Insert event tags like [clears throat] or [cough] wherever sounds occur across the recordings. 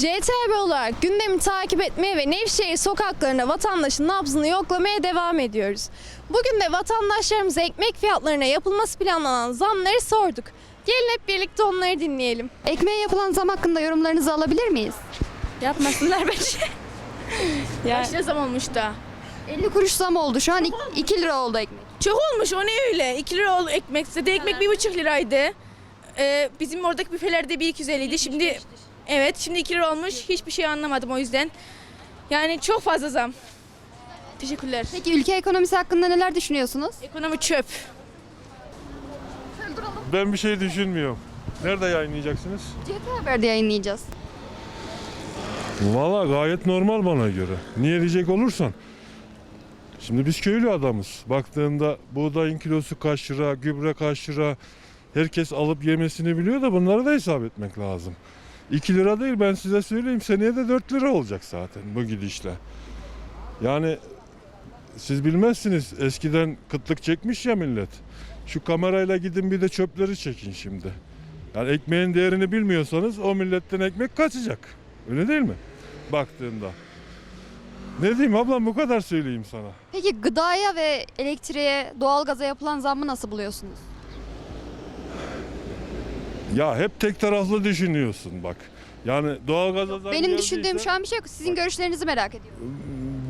CTB olarak gündemi takip etmeye ve Nevşehir sokaklarında vatandaşın nabzını yoklamaya devam ediyoruz. Bugün de vatandaşlarımıza ekmek fiyatlarına yapılması planlanan zamları sorduk. Gelin hep birlikte onları dinleyelim. Ekmeğe yapılan zam hakkında yorumlarınızı alabilir miyiz? Yapmasınlar bence. [laughs] ya. Kaç zam olmuş da? 50 kuruş zam oldu. Şu an 2 lira oldu ekmek. Çok olmuş o ne öyle? 2 lira oldu ekmek. Zaten ekmek 1,5 liraydı. Ee, bizim oradaki büfelerde 1.250 idi. Şimdi evet şimdi 2 lira olmuş. Hiçbir şey anlamadım o yüzden. Yani çok fazla zam. Teşekkürler. Peki ülke ekonomisi hakkında neler düşünüyorsunuz? Ekonomi çöp. Ben bir şey düşünmüyorum. Nerede yayınlayacaksınız? CT Haber'de yayınlayacağız. Valla gayet normal bana göre. Niye diyecek olursan. Şimdi biz köylü adamız. Baktığında buğdayın kilosu kaç lira, gübre kaç lira. Herkes alıp yemesini biliyor da bunları da hesap etmek lazım. 2 lira değil ben size söyleyeyim seneye de 4 lira olacak zaten bu gidişle. Yani siz bilmezsiniz eskiden kıtlık çekmiş ya millet. Şu kamerayla gidin bir de çöpleri çekin şimdi. Yani ekmeğin değerini bilmiyorsanız o milletten ekmek kaçacak. Öyle değil mi? Baktığında. Ne diyeyim ablam bu kadar söyleyeyim sana. Peki gıdaya ve elektriğe, doğalgaza yapılan zammı nasıl buluyorsunuz? Ya hep tek taraflı düşünüyorsun bak. Yani doğalgaza zam Benim düşündüğüm geldiyse- şu an bir şey yok. Sizin görüşlerinizi merak ediyorum.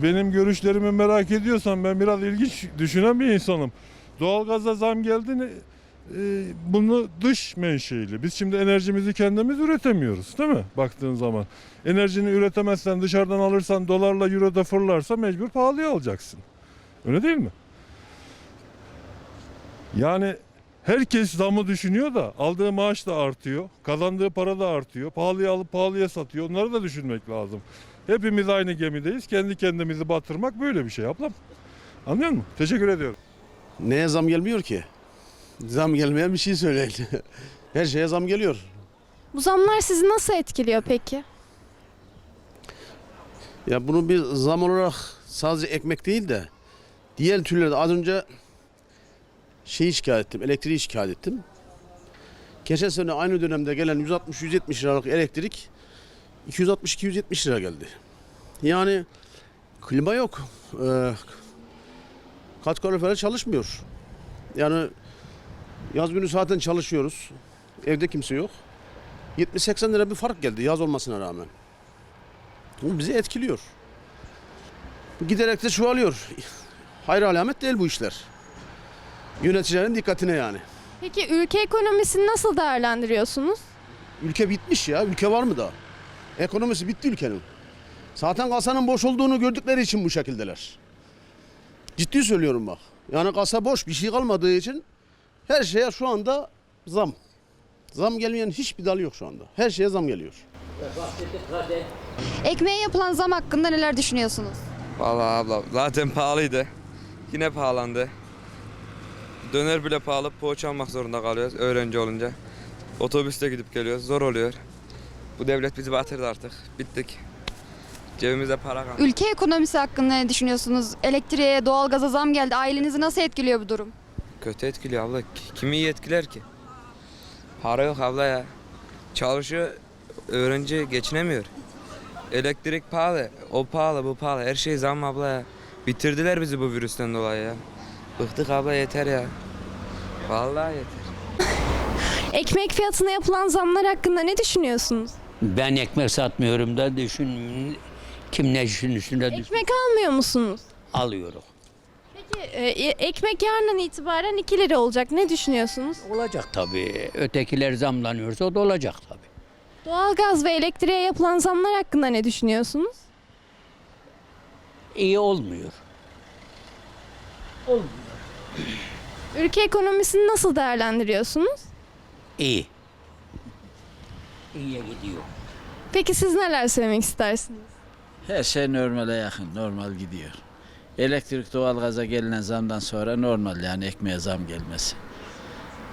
benim görüşlerimi merak ediyorsan ben biraz ilginç düşünen bir insanım. Doğalgaza zam geldi ne- e, bunu dış menşeili. Biz şimdi enerjimizi kendimiz üretemiyoruz değil mi? Baktığın zaman. Enerjini üretemezsen dışarıdan alırsan dolarla euro da fırlarsa mecbur pahalıya alacaksın. Öyle değil mi? Yani herkes zamı düşünüyor da aldığı maaş da artıyor. Kazandığı para da artıyor. Pahalıya alıp pahalıya satıyor. Onları da düşünmek lazım. Hepimiz aynı gemideyiz. Kendi kendimizi batırmak böyle bir şey ablam. Anlıyor musun? Teşekkür ediyorum. Neye zam gelmiyor ki? Zam gelmeyen bir şey söyleyin. [laughs] Her şeye zam geliyor. Bu zamlar sizi nasıl etkiliyor peki? Ya bunu bir zam olarak sadece ekmek değil de diğer türlerde az önce şeyi şikayet ettim, elektriği şikayet ettim. Geçen sene aynı dönemde gelen 160-170 liralık elektrik 260-270 lira geldi. Yani klima yok. Ee, kat kalorifer çalışmıyor. Yani yaz günü zaten çalışıyoruz. Evde kimse yok. 70-80 lira bir fark geldi yaz olmasına rağmen. Bu bizi etkiliyor. Giderek de çoğalıyor. Hayır alamet değil bu işler. Yöneticilerin dikkatine yani. Peki ülke ekonomisini nasıl değerlendiriyorsunuz? Ülke bitmiş ya. Ülke var mı da? Ekonomisi bitti ülkenin. Zaten kasanın boş olduğunu gördükleri için bu şekildeler. Ciddi söylüyorum bak. Yani kasa boş bir şey kalmadığı için her şeye şu anda zam. Zam gelmeyen hiçbir dal yok şu anda. Her şeye zam geliyor. Ekmeğe yapılan zam hakkında neler düşünüyorsunuz? Vallahi abla zaten pahalıydı. Yine pahalandı. Döner bile pahalı. Poğaça almak zorunda kalıyoruz öğrenci olunca. Otobüste gidip geliyoruz. Zor oluyor. Bu devlet bizi batırdı artık. Bittik. Cebimizde para kalmadı. Ülke ekonomisi hakkında ne düşünüyorsunuz? Elektriğe, doğalgaza zam geldi. Ailenizi nasıl etkiliyor bu durum? Kötü etkiliyor abla. Ki- Kimi iyi etkiler ki? Para yok abla ya. Çalışıyor. Öğrenci geçinemiyor. Elektrik pahalı. O pahalı bu pahalı. Her şey zam abla ya. Bitirdiler bizi bu virüsten dolayı ya. Bıktık abla yeter ya. Vallahi yeter. Ekmek fiyatına yapılan zamlar hakkında ne düşünüyorsunuz? Ben ekmek satmıyorum da düşün kim ne düşünürsün de düşün, Ekmek almıyor musunuz? alıyorum. Peki e, ekmek yarından itibaren 2 lira olacak. Ne düşünüyorsunuz? Olacak tabii. Ötekiler zamlanıyorsa o da olacak tabii. Doğalgaz ve elektriğe yapılan zamlar hakkında ne düşünüyorsunuz? İyi olmuyor. Ülke ekonomisini nasıl değerlendiriyorsunuz? İyi. İyiye gidiyor. Peki siz neler söylemek istersiniz? Her şey normale yakın, normal gidiyor. Elektrik doğalgaza gelinen zamdan sonra normal yani ekmeğe zam gelmesi.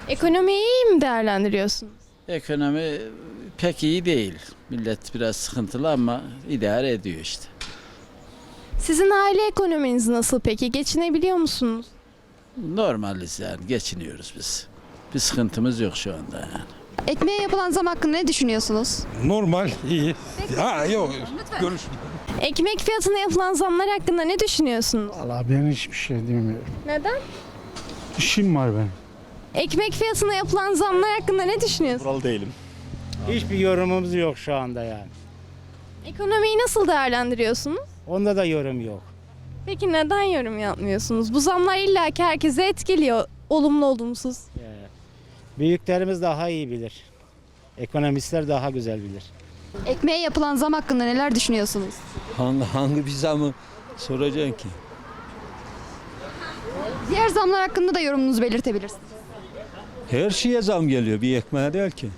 Ekonomiyi iyi mi değerlendiriyorsunuz? Ekonomi pek iyi değil. Millet biraz sıkıntılı ama idare ediyor işte. Sizin aile ekonominiz nasıl peki? Geçinebiliyor musunuz? Normaliz yani geçiniyoruz biz. Bir sıkıntımız yok şu anda yani. Ekmeğe yapılan zam hakkında ne düşünüyorsunuz? Normal, iyi. Ha yok, görüş. Ekmek fiyatına yapılan zamlar hakkında ne düşünüyorsunuz? Valla ben hiçbir şey demiyorum. Neden? İşim var benim. Ekmek fiyatına yapılan zamlar hakkında ne düşünüyorsunuz? Kural değilim. Hiçbir yorumumuz yok şu anda yani. Ekonomiyi nasıl değerlendiriyorsunuz? Onda da yorum yok. Peki neden yorum yapmıyorsunuz? Bu zamlar illaki herkese etkiliyor. Olumlu olumsuz. Büyüklerimiz daha iyi bilir. Ekonomistler daha güzel bilir. Ekmeğe yapılan zam hakkında neler düşünüyorsunuz? Hangi, hangi bir zamı soracaksın ki? Diğer zamlar hakkında da yorumunuzu belirtebilirsiniz. Her şeye zam geliyor bir ekmeğe değil ki.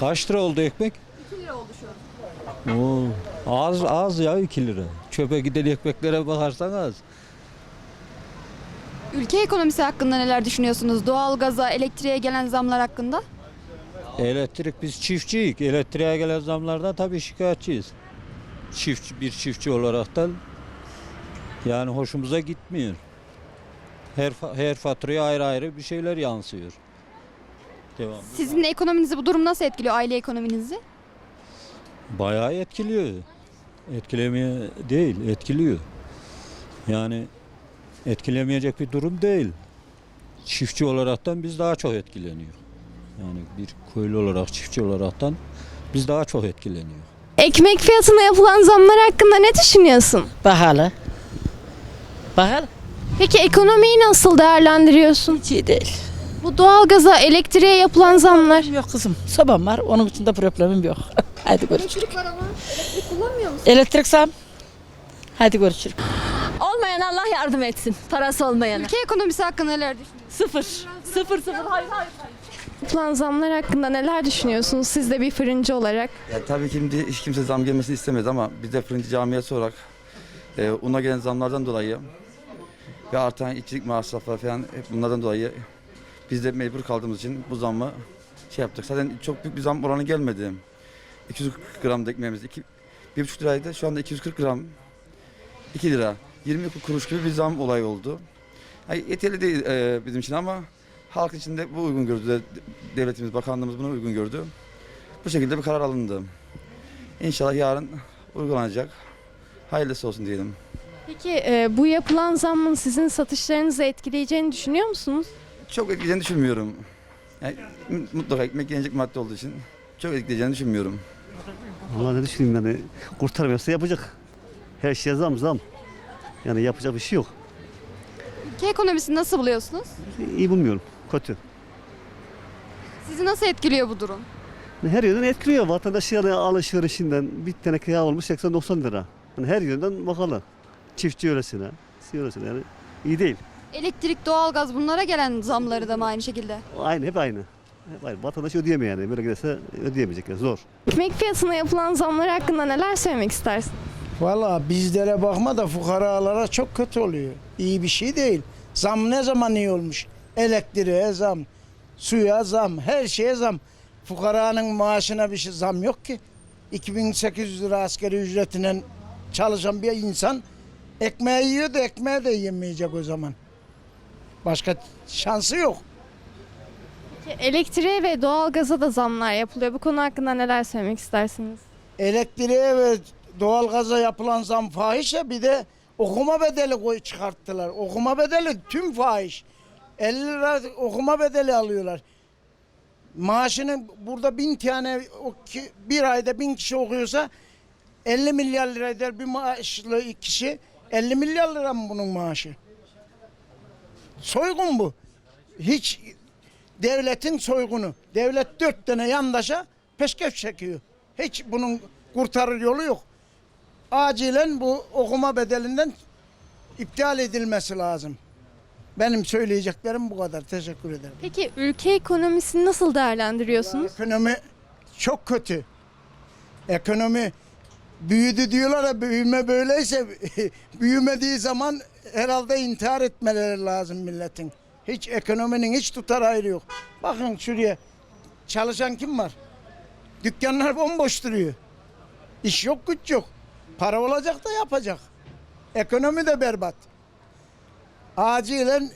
Kaç lira oldu ekmek? 2 lira oldu şu an. Oo, az az ya 2 lira. Çöpe giden ekmeklere bakarsan az. Ülke ekonomisi hakkında neler düşünüyorsunuz? Doğalgaza, elektriğe gelen zamlar hakkında? Elektrik biz çiftçiyik. Elektriğe gelen zamlardan tabii şikayetçiyiz. Çiftçi bir çiftçi olaraktan yani hoşumuza gitmiyor. Her her faturaya ayrı ayrı bir şeyler yansıyor. Devam. Sizin ekonominizi bu durum nasıl etkiliyor aile ekonominizi? Bayağı etkiliyor. Etkilemeye değil, etkiliyor. Yani etkilemeyecek bir durum değil. Çiftçi olaraktan biz daha çok etkileniyor. Yani bir köylü olarak, çiftçi olaraktan biz daha çok etkileniyor. Ekmek fiyatına yapılan zamlar hakkında ne düşünüyorsun? Pahalı. Pahalı. Peki ekonomiyi nasıl değerlendiriyorsun? Hiç iyi değil. Bu doğalgaza, elektriğe yapılan zamlar. Yok kızım. Sobam var. Onun için de problemim yok. [laughs] Hadi görüşürüz. Elektrik var ama elektrik kullanmıyor musun? Elektrik sam. Hadi görüşürüz. Olmayan Allah yardım etsin. Parası olmayana. Ülke ekonomisi hakkında neler düşünüyorsunuz? Sıfır. Sıfır sıfır. Hayır hayır. Yapılan zamlar hakkında neler düşünüyorsunuz siz de bir fırıncı olarak? Ya tabii ki şimdi hiç kimse zam gelmesini istemez ama biz de fırıncı camiası olarak e, una gelen zamlardan dolayı ve artan içilik masrafları falan hep bunlardan dolayı biz de mecbur kaldığımız için bu zammı şey yaptık. Zaten çok büyük bir zam oranı gelmedi. 240 gram ekmeğimiz 2 1,5 liraydı. Şu anda 240 gram 2 lira. 20 kuruş gibi bir zam olayı oldu. Yani yeterli değil e, bizim için ama halk için de bu uygun gördü. Devletimiz, bakanlığımız bunu uygun gördü. Bu şekilde bir karar alındı. İnşallah yarın uygulanacak. Hayırlısı olsun diyelim. Peki e, bu yapılan zammın sizin satışlarınızı etkileyeceğini düşünüyor musunuz? Çok etkileyeceğini düşünmüyorum. Yani mutlaka ekmek yenecek madde olduğu için çok etkileyeceğini düşünmüyorum. Valla ne düşüneyim yani kurtarmıyorsa yapacak. Her şeye zam zam. Yani yapacak bir şey yok. Ülke ekonomisini nasıl buluyorsunuz? İyi bulmuyorum. Kötü. Sizi nasıl etkiliyor bu durum? Her yönden etkiliyor. Vatandaş yani alışverişinden bir tane yağ olmuş 80-90 lira. Yani her yönden bakalım. Çiftçi öylesine, şey öylesine yani iyi değil. Elektrik, doğalgaz bunlara gelen zamları da mı aynı şekilde? Aynı hep aynı. Aynı. Vatandaş ödeyemiyor yani. Böyle giderse ödeyemeyecek yani zor. Ekmek fiyatına yapılan zamlar hakkında neler söylemek istersin? Valla bizlere bakma da fukaralara çok kötü oluyor. İyi bir şey değil. Zam ne zaman iyi olmuş? Elektriğe zam, suya zam, her şeye zam. Fukaranın maaşına bir şey zam yok ki. 2800 lira askeri ücretine çalışan bir insan ekmeği yiyor da ekmeği de yemeyecek o zaman. Başka şansı yok. Elektriğe ve doğalgaza da zamlar yapılıyor. Bu konu hakkında neler söylemek istersiniz? Elektriğe ve doğalgaza yapılan zam fahişe bir de okuma bedeli koy çıkarttılar. Okuma bedeli tüm fahiş. 50 lira okuma bedeli alıyorlar. Maaşını burada bin tane bir ayda bin kişi okuyorsa 50 milyar lira eder bir maaşlı kişi. 50 milyar lira mı bunun maaşı? Soygun bu. Hiç devletin soygunu. Devlet dört tane yandaşa peşkeş çekiyor. Hiç bunun kurtarır yolu yok. Acilen bu okuma bedelinden iptal edilmesi lazım. Benim söyleyeceklerim bu kadar. Teşekkür ederim. Peki ülke ekonomisini nasıl değerlendiriyorsunuz? Ekonomi çok kötü. Ekonomi büyüdü diyorlar ya büyüme böyleyse [laughs] büyümediği zaman herhalde intihar etmeleri lazım milletin. Hiç ekonominin hiç tutar ayrı yok. Bakın şuraya çalışan kim var? Dükkanlar bomboş duruyor. İş yok güç yok. Para olacak da yapacak. Ekonomi de berbat. Acilen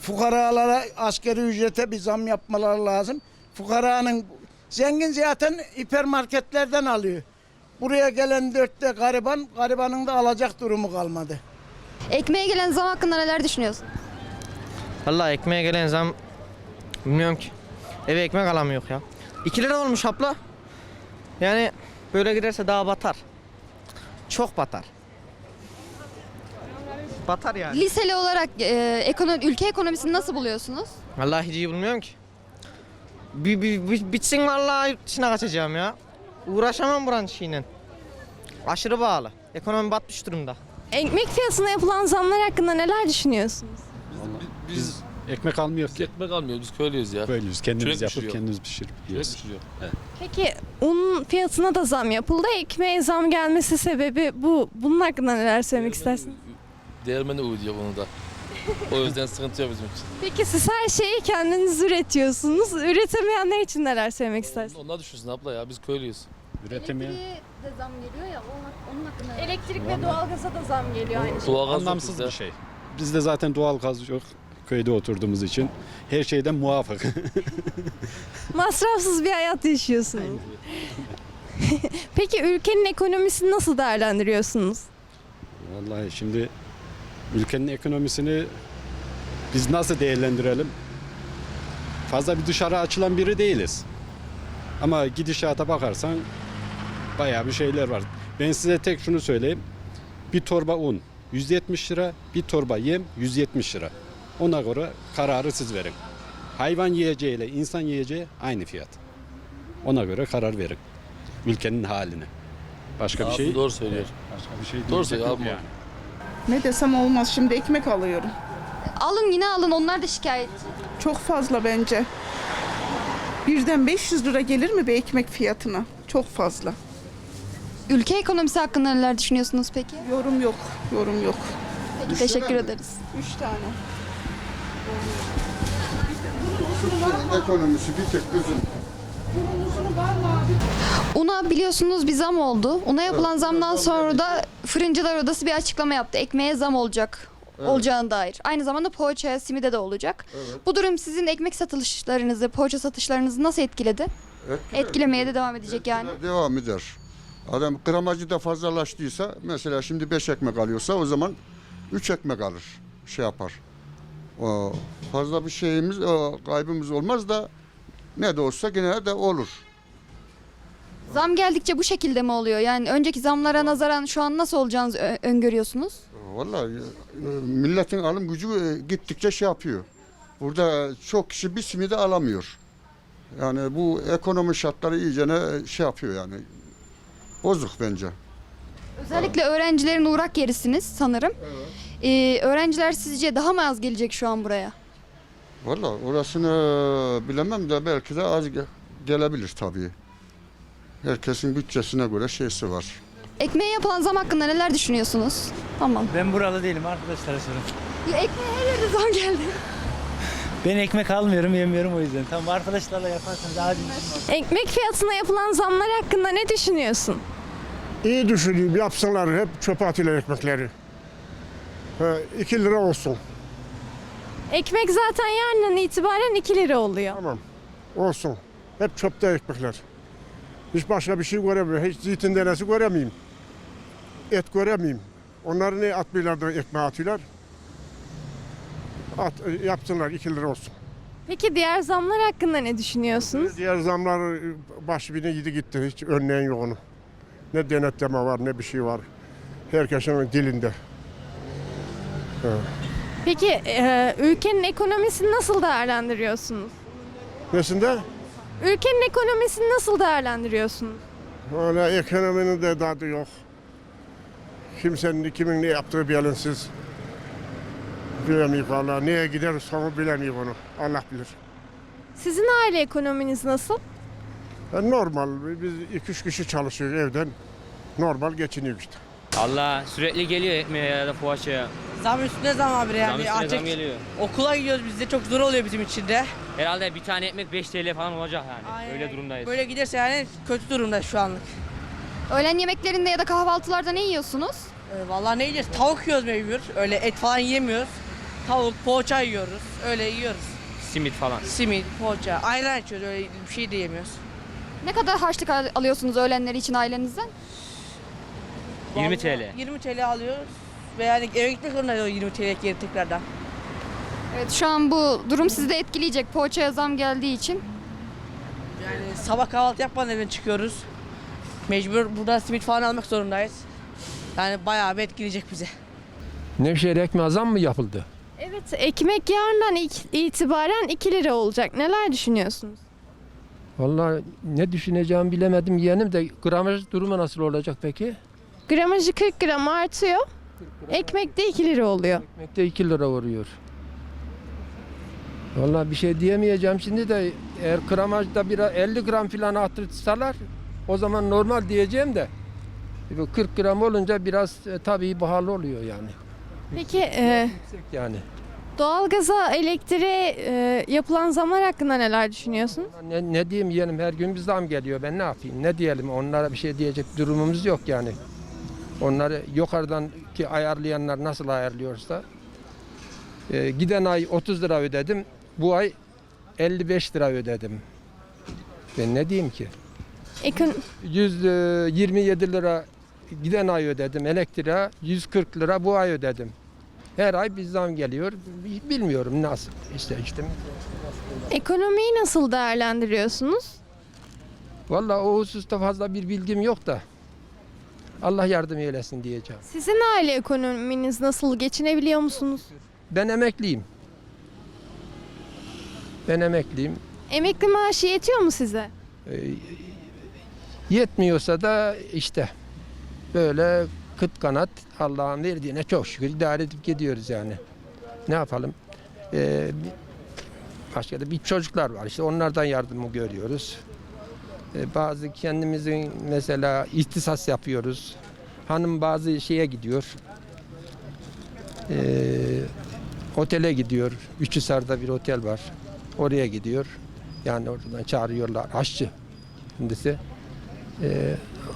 fukaralara askeri ücrete bir zam yapmaları lazım. Fukaranın zengin zaten hipermarketlerden alıyor. Buraya gelen dörtte gariban, garibanın da alacak durumu kalmadı. Ekmeğe gelen zam hakkında neler düşünüyorsun? Vallahi ekmeğe gelen zam bilmiyorum ki. Eve ekmek alamıyor ya. 2 lira olmuş abla. Yani böyle giderse daha batar. Çok batar. Batar yani. Liseli olarak e, ekonomi, ülke ekonomisini nasıl buluyorsunuz? Vallahi hiç iyi bulmuyorum ki. Bir, bir, bir- bitsin vallahi yurt dışına kaçacağım ya. Uğraşamam buranın şeyle. Aşırı bağlı. Ekonomi batmış durumda. Ekmek fiyatına yapılan zamlar hakkında neler düşünüyorsunuz? Biz ekmek almıyoruz ki. Ekmek almıyoruz biz köylüyüz ya. Böyleyiz. Kendimiz Çörek yapıp pişiriyor. kendimiz pişirip yiyoruz. pişiriyor. Peki un fiyatına da zam yapıldı. Ekmeğe zam gelmesi sebebi bu. Bunun hakkında neler söylemek istersiniz? Değirmeni uyuyor bunu da. O yüzden sıkıntı yok bizim için. Peki siz her şeyi kendiniz üretiyorsunuz. Üretemeyenler için neler söylemek istersiniz? Onlar düşünsün abla ya biz köylüyüz. Üretimi de zam geliyor ya onun, hakkında Elektrik ve doğalgaza da zam geliyor aynı Doğalgaz yok anlamsız bizde. bir şey. Bizde zaten doğal gaz yok. Köyde oturduğumuz için her şeyden muafık. [laughs] Masrafsız bir hayat yaşıyorsunuz. [laughs] Peki ülkenin ekonomisini nasıl değerlendiriyorsunuz? Vallahi şimdi ülkenin ekonomisini biz nasıl değerlendirelim? Fazla bir dışarı açılan biri değiliz. Ama gidişata bakarsan bayağı bir şeyler var. Ben size tek şunu söyleyeyim. Bir torba un 170 lira, bir torba yem 170 lira. Ona göre kararı siz verin. Hayvan yiyeceğiyle insan yiyeceği aynı fiyat. Ona göre karar verin. Ülkenin haline. Başka bir Abi şey Doğru söylüyor. başka bir şey Doğru söylüyor abi. yani. Ne desem olmaz şimdi ekmek alıyorum. Alın yine alın onlar da şikayetçi. Çok fazla bence. Birden 500 lira gelir mi bir ekmek fiyatına? Çok fazla. Ülke ekonomisi hakkında neler düşünüyorsunuz peki? Yorum yok, yorum yok. Peki teşekkür ederiz. Üç tane. Ekonomisi bir tek kızım. Una biliyorsunuz bir zam oldu. Una yapılan zamdan sonra da Fırıncılar Odası bir açıklama yaptı. Ekmeğe zam olacak. olacağına dair. Aynı zamanda poğaçaya, simide de olacak. Bu durum sizin ekmek satışlarınızı, poğaça satışlarınızı nasıl etkiledi? Etkilemeye de devam edecek yani. Devam eder. Adam gramajı da fazlalaştıysa mesela şimdi 5 ekmek alıyorsa o zaman 3 ekmek alır. Şey yapar. O, fazla bir şeyimiz, o, kaybımız olmaz da ne de olsa gene de olur. Zam geldikçe bu şekilde mi oluyor? Yani önceki zamlara nazaran şu an nasıl olacağınızı ö- öngörüyorsunuz? Vallahi e, milletin alım gücü e, gittikçe şey yapıyor. Burada çok kişi bir simidi alamıyor. Yani bu ekonomi şartları iyicene şey yapıyor yani. Bozuk bence. Özellikle öğrencilerin uğrak yerisiniz sanırım. Ee, öğrenciler sizce daha mı az gelecek şu an buraya? Vallahi orasını bilemem de belki de az ge- gelebilir tabii. Herkesin bütçesine göre şeysi var. Ekmeğe yapılan zam hakkında neler düşünüyorsunuz? Tamam. Ben buralı değilim arkadaşlar sorun. Ya ekmeğe her yerde zam geldi. Ben ekmek almıyorum yemiyorum o yüzden. Tamam arkadaşlarla yaparsanız daha Ekmek fiyatına yapılan zamlar hakkında ne düşünüyorsun? İyi düşünüyorum yapsınlar hep çöpe atıyorlar ekmekleri. 2 lira olsun. Ekmek zaten yarından itibaren 2 lira oluyor. Tamam olsun. Hep çöpte ekmekler. Hiç başka bir şey göremiyorum. Hiç zeytin denesi göremeyeyim. Et göremeyeyim. Onları ne atmıyorlar da ekmeğe atıyorlar? At, yapsınlar 2 lira olsun. Peki diğer zamlar hakkında ne düşünüyorsunuz? Diğer zamlar baş birine yedi gitti. Hiç önleyen yok onu. Ne denetleme var ne bir şey var. Herkesin dilinde. Peki e, ülkenin ekonomisini nasıl değerlendiriyorsunuz? Nesinde? Ülkenin ekonomisini nasıl değerlendiriyorsunuz? Öyle ekonominin de tadı yok. Kimsenin kimin ne yaptığı bilinsiz. Bilemiyor valla. Neye gider sonu bilemiyor onu. Allah bilir. Sizin aile ekonominiz nasıl? Yani normal. Biz iki üç kişi çalışıyor evden. Normal geçiniyor işte. Allah sürekli geliyor ekmeğe ya da poğaçaya. Zam üstüne zam abi yani. Zam üstüne zam geliyor. okula gidiyoruz biz de çok zor oluyor bizim için de. Herhalde bir tane ekmek 5 TL falan olacak yani. Öyle durumdayız. Böyle giderse yani kötü durumda şu anlık. Öğlen yemeklerinde ya da kahvaltılarda ne yiyorsunuz? Vallahi ne yiyeceğiz? Tavuk yiyoruz mecbur. Öyle et falan yemiyoruz. tavuk, poğaça yiyoruz. Öyle yiyoruz. Simit falan. Simit, poğaça, ayran içiyoruz. Öyle bir şey de yemiyoruz. Ne kadar harçlık al- alıyorsunuz öğlenleri için ailenizden? 20 TL. 20 TL alıyoruz. Ve yani eve gitmek zorunda o 20 TL geri tekrardan. Evet şu an bu durum sizi de etkileyecek. Poğaçaya zam geldiği için. Yani sabah kahvaltı yapmadan evden çıkıyoruz. Mecbur buradan simit falan almak zorundayız. Yani bayağı bir etkileyecek bize. Nevşehir ekmeğe zam mı yapıldı? Evet, ekmek yarından itibaren 2 lira olacak. Neler düşünüyorsunuz? Vallahi ne düşüneceğimi bilemedim yeğenim de gramaj durumu nasıl olacak peki? Gramajı 40 gram artıyor. Ekmek de 2 lira oluyor. Ekmekte 2 lira vuruyor. Vallahi bir şey diyemeyeceğim şimdi de eğer gramajda bir 50 gram falan arttırsalar o zaman normal diyeceğim de bu 40 gram olunca biraz e, tabii pahalı oluyor yani. Peki e, Yüksek yani. doğalgaza, elektriğe e, yapılan zamlar hakkında neler düşünüyorsunuz? Ne, ne diyeyim yeğenim her gün bir zam geliyor ben ne yapayım ne diyelim onlara bir şey diyecek durumumuz yok yani. Onları yukarıdan ki ayarlayanlar nasıl ayarlıyorsa e, giden ay 30 lira ödedim bu ay 55 lira ödedim. Ben ne diyeyim ki? Ekon 127 lira giden ay ödedim elektriğe 140 lira bu ay ödedim. Her ay bir zam geliyor. Bilmiyorum nasıl işte işte. ekonomiyi nasıl değerlendiriyorsunuz? Vallahi o hususta fazla bir bilgim yok da. Allah yardım eylesin diyeceğim. Sizin aile ekonominiz nasıl? Geçinebiliyor musunuz? Ben emekliyim. Ben emekliyim. Emekli maaşı yetiyor mu size? Ee, yetmiyorsa da işte böyle kıt kanat Allah'ın verdiğine çok şükür idare edip gidiyoruz yani. Ne yapalım? Ee, başka da bir çocuklar var işte onlardan yardımı görüyoruz. Ee, bazı kendimizin mesela ihtisas yapıyoruz. Hanım bazı şeye gidiyor. Ee, otele gidiyor. Üçhisar'da bir otel var. Oraya gidiyor. Yani oradan çağırıyorlar aşçı kendisi. Ee,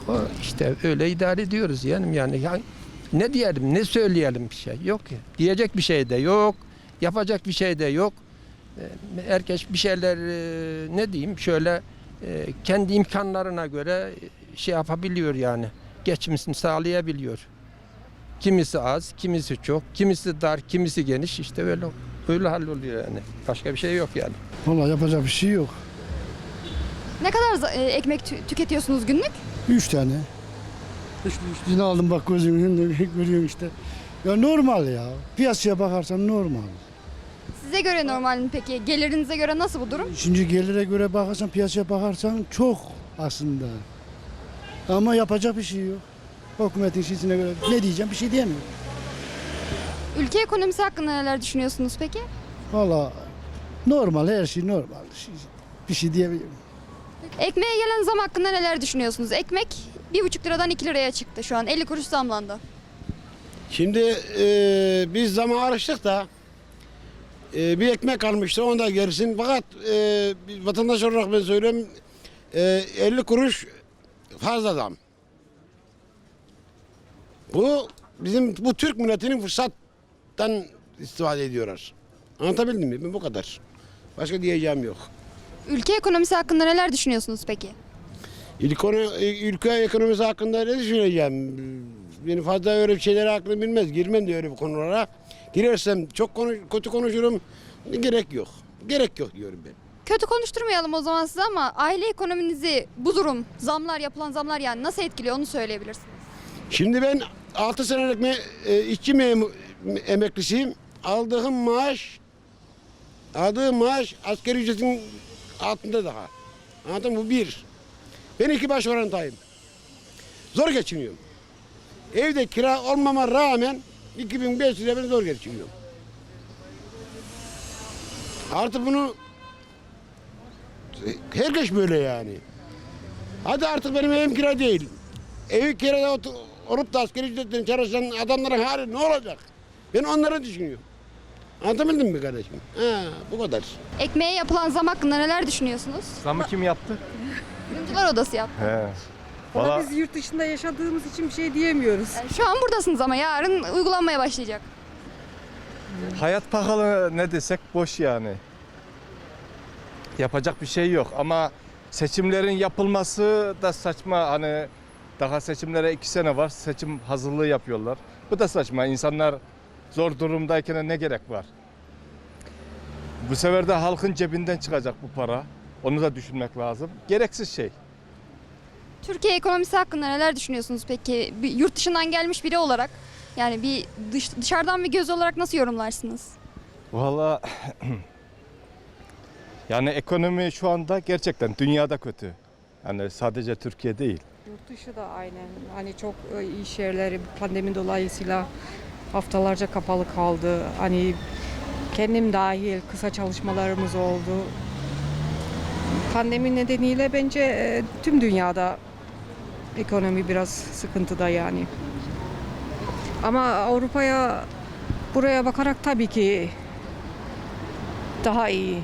o işte öyle idare ediyoruz yani yani ya ne diyelim ne söyleyelim bir şey yok ki. Diyecek bir şey de yok. Yapacak bir şey de yok. Ee, herkes bir şeyler e, ne diyeyim şöyle e, kendi imkanlarına göre şey yapabiliyor yani. Geçimini sağlayabiliyor. Kimisi az, kimisi çok, kimisi dar, kimisi geniş işte öyle öyle halloluyor yani. Başka bir şey yok yani. Vallahi yapacak bir şey yok. Ne kadar e, ekmek tü- tüketiyorsunuz günlük? Üç tane. Üç, üç tane aldım bak gözümün önünde [laughs] görüyorum işte. Ya normal ya. Piyasaya bakarsan normal. Size göre normal mi peki? Gelirinize göre nasıl bu durum? Şimdi gelire göre bakarsan, piyasaya bakarsan çok aslında. Ama yapacak bir şey yok. Hükümetin şeysine göre ne diyeceğim bir şey diyemiyorum. Ülke ekonomisi hakkında neler düşünüyorsunuz peki? Valla normal her şey normal. Bir şey diyemiyorum. Ekmeğe gelen zam hakkında neler düşünüyorsunuz? Ekmek bir buçuk liradan 2 liraya çıktı şu an. 50 kuruş zamlandı. Şimdi e, biz zaman araştık da e, bir ekmek kalmıştı onu da gerisin. Fakat e, vatandaş olarak ben söyleyeyim e, 50 kuruş fazla zam. Bu bizim bu Türk milletinin fırsattan istifade ediyorlar. Anlatabildim mi? Ben bu kadar. Başka diyeceğim yok. Ülke ekonomisi hakkında neler düşünüyorsunuz peki? İlk ülke ekonomisi hakkında ne düşüneceğim? Beni fazla öyle bir şeylere aklım bilmez. Girmem de öyle bir konulara. Girersem çok konuş, kötü konuşurum. Gerek yok. Gerek yok diyorum ben. Kötü konuşturmayalım o zaman size ama aile ekonominizi bu durum, zamlar, yapılan zamlar yani nasıl etkiliyor onu söyleyebilirsiniz. Şimdi ben 6 senelik me, e, işçi memu, emeklisiyim. Aldığım maaş aldığım maaş asgari ücretin altında daha. Anladın mı? Bu bir. Ben iki baş orantayım. Zor geçiniyorum. Evde kira olmama rağmen 2500 lira ben zor geçiniyorum. Artı bunu herkes böyle yani. Hadi artık benim evim kira değil. Evi kirada olup da asgari ücretten çalışan adamların hali ne olacak? Ben onları düşünüyorum. Anlatabildim mi kardeşim? Ha, bu kadar. Ekmeğe yapılan zam hakkında neler düşünüyorsunuz? Zamı kim yaptı? Kuyumcular Odası yaptı. He. Valla biz yurt dışında yaşadığımız için bir şey diyemiyoruz. Yani şu an buradasınız ama yarın uygulanmaya başlayacak. Hayat pahalı ne desek boş yani. Yapacak bir şey yok ama seçimlerin yapılması da saçma. Hani daha seçimlere iki sene var. Seçim hazırlığı yapıyorlar. Bu da saçma. İnsanlar zor durumdayken ne gerek var? Bu sefer de halkın cebinden çıkacak bu para. Onu da düşünmek lazım. Gereksiz şey. Türkiye ekonomisi hakkında neler düşünüyorsunuz peki? Bir yurt dışından gelmiş biri olarak yani bir dış, dışarıdan bir göz olarak nasıl yorumlarsınız? Valla [clears throat] yani ekonomi şu anda gerçekten dünyada kötü. Yani sadece Türkiye değil. Yurt dışı da aynen. Hani çok e, iş yerleri pandemi dolayısıyla haftalarca kapalı kaldı. Hani kendim dahil kısa çalışmalarımız oldu. Pandemi nedeniyle bence e, tüm dünyada ekonomi biraz sıkıntıda yani. Ama Avrupa'ya buraya bakarak tabii ki daha iyi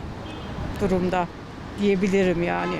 durumda diyebilirim yani.